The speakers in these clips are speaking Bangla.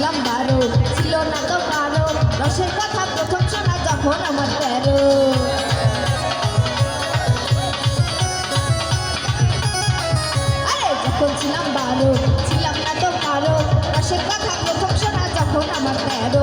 ছিলাম বারো। ছিল না তো কারও রসের কথা প্রথম শোনা যখন আমার তেরো। আরে, যখন ছিলাম বারো, ছিলাম না তো কারও রসের কথা প্রথম শোনা যখন আমার তেরো।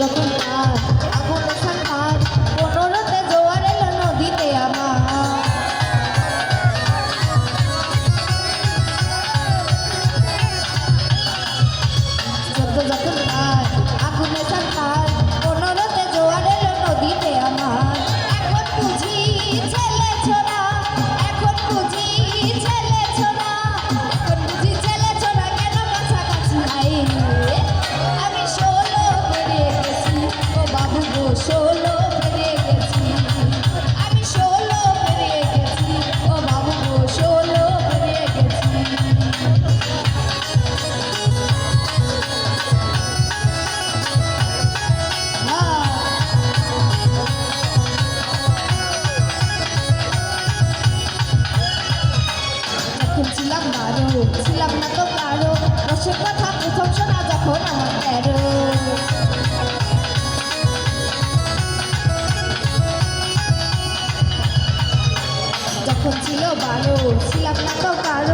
যখন আগুন যখন ছিলাম বারো, ছিলাম না তো কারও রসের কথা প্রথম শোনা যখন আমার তেরো। যখন ছিল বারো, ছিলাম না তো কারও